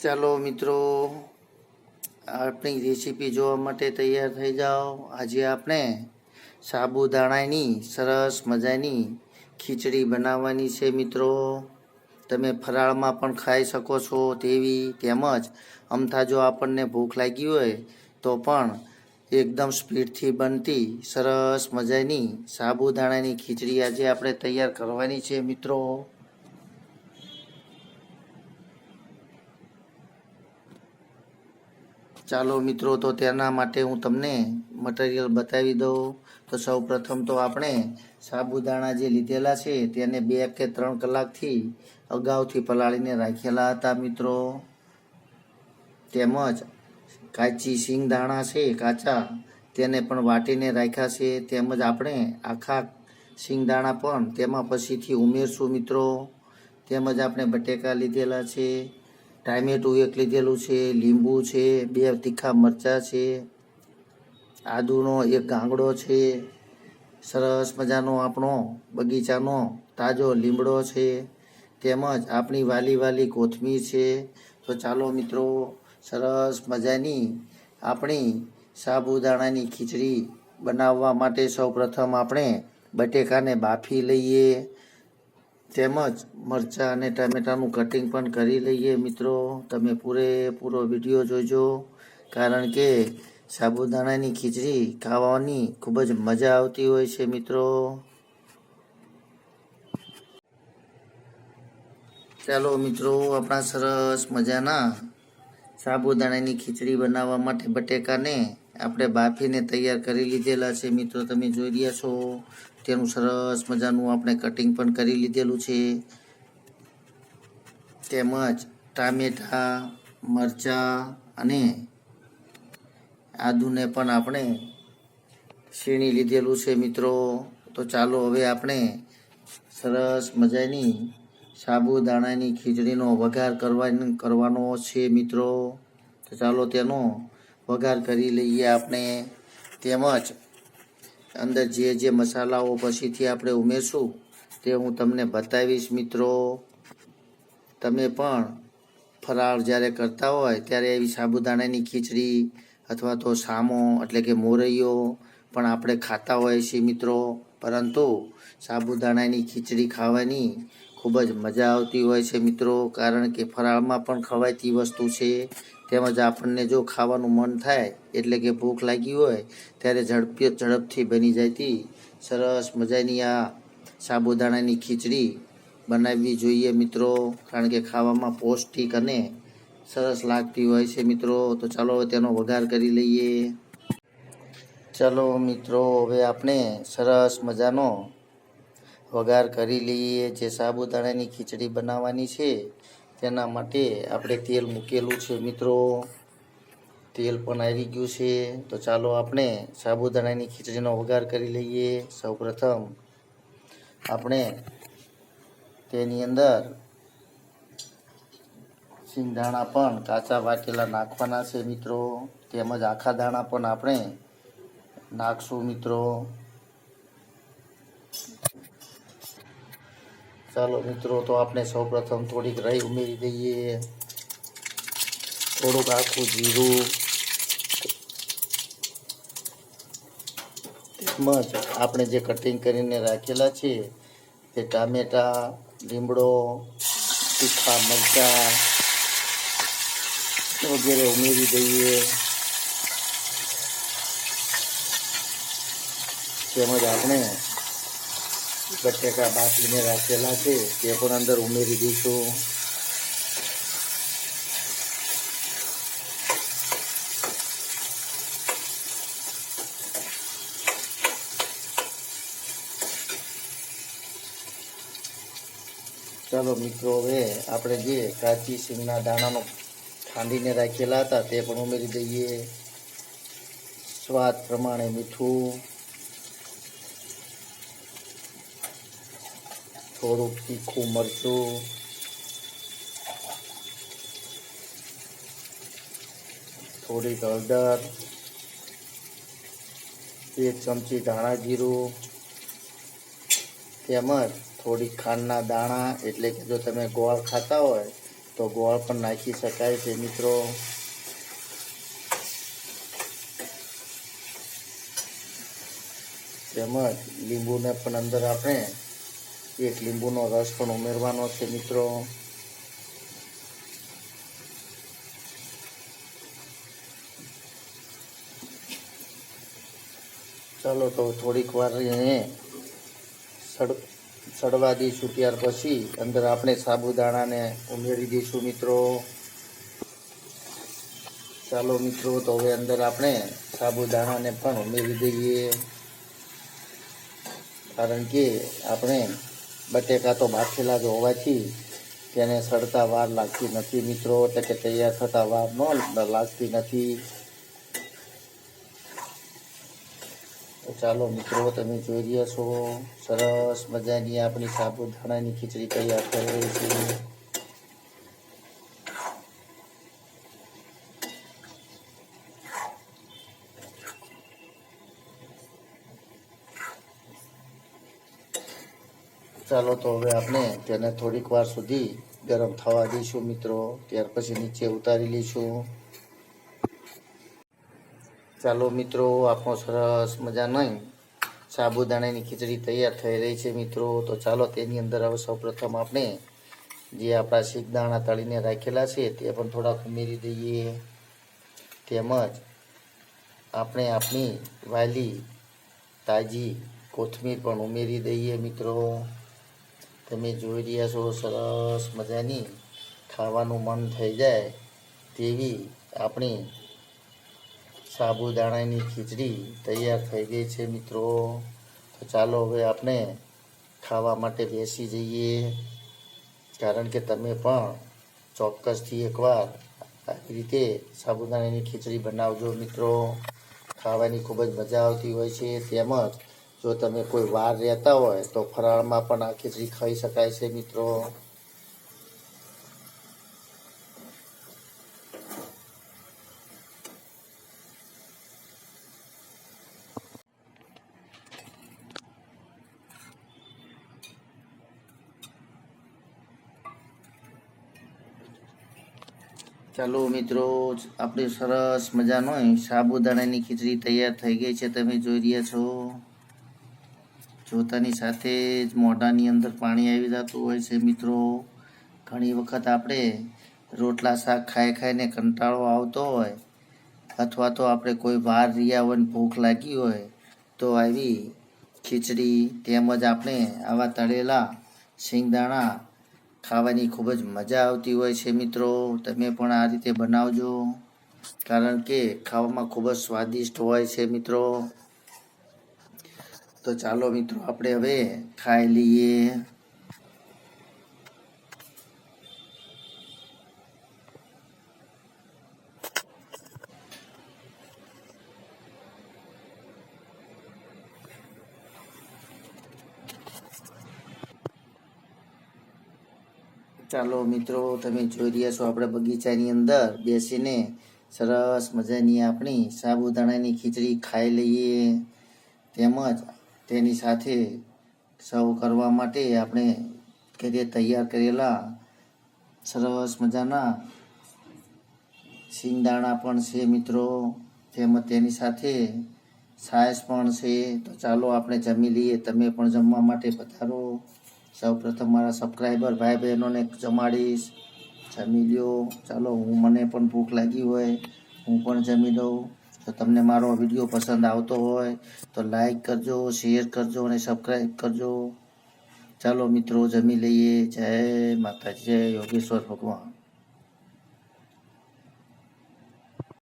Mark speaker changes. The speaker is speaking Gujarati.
Speaker 1: ચાલો મિત્રો, આપણી રેસીપી જોવા માટે તૈયાર થઈ જાઓ. આજે આપણે સાબુદાણાની સરસ મજાની ખીચડી બનાવવાની છે મિત્રો. તમે ફરાળમાં પણ ખાઈ શકો છો તેવી તેમજ અમથા જો આપણને ભૂખ લાગી હોય તો પણ એકદમ સ્પીડથી બનતી સરસ મજાની સાબુદાણાની ખીચડી આજે આપણે તૈયાર કરવાની છે મિત્રો. ચાલો મિત્રો, તો તેના માટે હું તમને મટીરિયલ બતાવી દઉં. તો સૌ પ્રથમ તો આપણે સાબુદાણા જે લીધેલા છે, તેને બે કે ત્રણ કલાકથી અગાઉથી પલાળીને રાખેલા હતા મિત્રો. તેમજ કાચી સિંગ દાણા છે, કાચા, તેને પણ વાટીને રાખ્યા છે. તેમજ આપણે આખા સિંગદાણા પણ તેમાં પછીથી ઉમેરશું મિત્રો. તેમજ આપણે બટેકા લીધેલા છે. ટામેટું એક લીધેલું છે, લીંબુ છે, બે તીખા મરચાં છે, આદુનો એક ગાંગડો છે, સરસ મજાનો આપણો બગીચાનો તાજો લીમડો છે, તેમજ આપણી વાલી વાલી કોથમીર છે. તો ચાલો મિત્રો, સરસ મજાની આપણી સાબુદાણાની ખીચડી બનાવવા માટે સૌપ્રથમ આપણે બટેકાને બાફી લઈએ. તેમજ મરચાં અને ટામેટાનું કટિંગ પણ કરી લઈએ મિત્રો. તમે પૂરેપૂરો વીડિયો જોજો. કારણ કે સાબુદાણાની ખીચડી ખાવાની ખૂબ જ મજા આવતી હોય છે મિત્રો. ચાલો મિત્રો, આપણા સરસ મજાના સાબુદાણાની ખીચડી બનાવવા માટે બટેકાને આપણે બાફીને તૈયાર કરી લીધેલા છે મિત્રો. તમે જોઈ રહ્યા છો તેનું સરસ મજાનું આપણે કટિંગ પણ કરી લીધેલું છે. તેમજ ટામેટા, મરચાં અને આદુને પણ આપણે છીણી લીધેલું છે મિત્રો. તો ચાલો હવે આપણે સરસ મજાની સાબુદાણાની ખીચડીનો વઘાર કરવાની, કરવાનો છે મિત્રો. તો ચાલો તેનો વઘાર કરી લઈએ આપણે. તેમજ અંદર જે જે મસાલાઓ પછીથી આપણે ઉમેરશું, તે હું તમને બતાવીશ મિત્રો. તમે પણ ફરાળ જ્યારે કરતા હોય ત્યારે એવી સાબુદાણાની ખીચડી અથવા તો સામો એટલે કે મોરૈયો પણ આપણે ખાતા હોઈએ છીએ મિત્રો. પરંતુ સાબુદાણાની ખીચડી ખાવાની ખૂબ જ મજા આવતી હોય છે મિત્રો, કારણ કે ફરાળમાં પણ ખવાયતી વસ્તુ છે. તેમજ આપણને જો ખાવાનું મન થાય, એટલે કે ભૂખ લાગી હોય, ત્યારે ઝડપી ઝડપથી બની જતી સરસ મજાની આ સાબુદાણાની ખીચડી બનાવવી જોઈએ મિત્રો, કારણ કે ખાવામાં પૌષ્ટિક અને સરસ લાગતી હોય છે મિત્રો. તો ચાલો તેનો વઘાર કરી લઈએ. ચાલો મિત્રો, હવે આપણે સરસ મજાનો વઘાર કરી લઈએ. જે સાબુદાણાની ખીચડી બનાવવાની છે તેના માટે આપણે તેલ મૂકેલું છે મિત્રો. તેલ પણ આવી ગયું છે. તો ચાલો આપણે સાબુદાણાની ખીચડીનો વઘાર કરી લઈએ. સૌપ્રથમ આપણે તેની અંદર સિંગદાણા પણ કાચા વાટેલા નાખવાના છે મિત્રો. તેમજ આખા દાણા પણ આપણે નાખશું મિત્રો. ચાલો મિત્રો, તો આપણે સૌપ્રથમ થોડીક રાઈ ઉમેરી દઈએ. થોડુંક આખું જીરું, તેમજ આપણે જે કટિંગ કરીને રાખેલા છે, તે ટામેટા, લીમડો, તીખા મરચાં વગેરે ઉમેરી દઈએ. તેમજ આપણે બટેકા બાફીને રાખેલા છે, તે પણ અંદર ઉમેરી દઈશું. ચાલો મિત્રો, હવે આપણે જે કાચી સિંગના દાણાનો ખાંડીને રાખેલા હતા, તે પણ ઉમેરી દઈએ. સ્વાદ પ્રમાણે મીઠું. થોડુંક તીખું મરચું થોડીક હળદર એક ચમચી ધાણા જીરું તેમજ થોડીક ખાંડના દાણા એટલે કે જો તમે ગોળ ખાતા હોય તો તો ગોળ પણ નાખી શકાય છે મિત્રો તેમજ લીંબુને પણ અંદર આપણે એક લીંબુનો રસ પણ ઉમેરવાનો છે, મિત્રો. ચાલો તો થોડીક વાર એને સડ, સડવા દઈશું ત્યાર પછી અંદર આપણે સાબુદાણાને ઉમેરી દઈશું, મિત્રો. ચાલો, મિત્રો, તો હવે અંદર આપણે સાબુદાણાને પણ ઉમેરી દઈએ. કારણ કે આપણે બટેકા તો બાફેલા જ હોવાથી તેને સડતા વાર લાગતી નથી મિત્રો. એટલે કે તૈયાર થતા વાર ન લાગતી નથી. તો ચાલો મિત્રો, તમે જોઈ રહ્યા છો. સરસ મજાની આપણી સાબુદાણાની ખીચડી તૈયાર થઈ રહી છે. ચાલો તો હવે આપણે તેને થોડીક વાર સુધી ગરમ થવા દઈશું મિત્રો. ત્યાર પછી નીચે ઉતારી લઈશું. ચાલો મિત્રો, આપણો સરસ મજા નહીં સાબુદાણાની ખીચડી તૈયાર થઈ રહી છે મિત્રો. તો ચાલો તેની અંદર હવે સૌપ્રથમ આપણે જે આપણા શીખદાણા તળીને રાખેલા છે તે પણ થોડાક ઉમેરી દઈએ. તેમજ આપણે આપણી વાલી તાજી કોથમીર પણ ઉમેરી દઈએ મિત્રો. તમે જોઈ રહ્યા છો, સરસ મજાની ખાવાનું મન થઈ જાય તેવી આપણી સાબુદાણાની ખીચડી તૈયાર થઈ ગઈ છે મિત્રો. તો ચાલો હવે આપણે ખાવા માટે બેસી જઈએ. કારણ કે તમે પણ ચોક્કસથી એકવાર આવી રીતે સાબુદાણાની ખીચડી બનાવજો મિત્રો. ખાવાની ખૂબ જ મજા આવતી હોય છે. તેમજ જો તમે કોઈ વાર રહેતા હોય તો ફરાળમાં પણ આ ખીચડી ખાઈ શકાય છે મિત્રો. ચાલો મિત્રો આપણી સરસ મજાનો સાબુદાણાની ખીચડી તૈયાર થઈ ગઈ છે. તમે જોઈ રહ્યા છો. જોતાની સાથે જ મોઢાની અંદર પાણી આવી જતું હોય છે મિત્રો. ઘણી વખત આપણે રોટલા શાક ખાઈ ખાઈને કંટાળો આવતો હોય અથવા તો આપણે કોઈ બહાર રહ્યા હોય ભૂખ લાગી હોય તો આવી ખીચડી તેમજ આપણે આવા તળેલા શિંગદાણા ખાવાની ખૂબ જ મજા આવતી હોય છે મિત્રો. તમે પણ આ રીતે બનાવજો. કારણ કે ખાવામાં ખૂબ જ સ્વાદિષ્ટ હોય છે મિત્રો. તો ચાલો મિત્રો, આપણે હવે ખાઈ લઈએ. ચાલો મિત્રો, તમે જોઈ રહ્યા છો આપણે બગીચાની અંદર બેસીને સરસ મજાની આપણી સાબુદાણાની ખીચડી ખાઈ લઈએ. તેમજ તેની સાથે સર્વ કરવા માટે આપણે ઘરે તૈયાર કરેલા સરસ મજાના સિંગદાણા પણ છે મિત્રો. તેમજ તેની સાથે છાશ પણ છે. તો ચાલો આપણે જમી લઈએ. તમે પણ જમવા માટે પધારો. સૌ પ્રથમ મારા સબસ્ક્રાઈબર ભાઈ બહેનોને જમાડીશ. જમી લ્યો. ચાલો, હું મને પણ ભૂખ લાગી હોય. હું પણ જમી લઉં. જો તમને મારો વીડિયો પસંદ આવતો હોય તો લાઈક કરજો શેર કરજો અને સબસ્ક્રાઈબ કરજો. ચાલો મિત્રો, જમી લઈએ. જય માતાજી, જય યોગેશ્વર ભગવાન.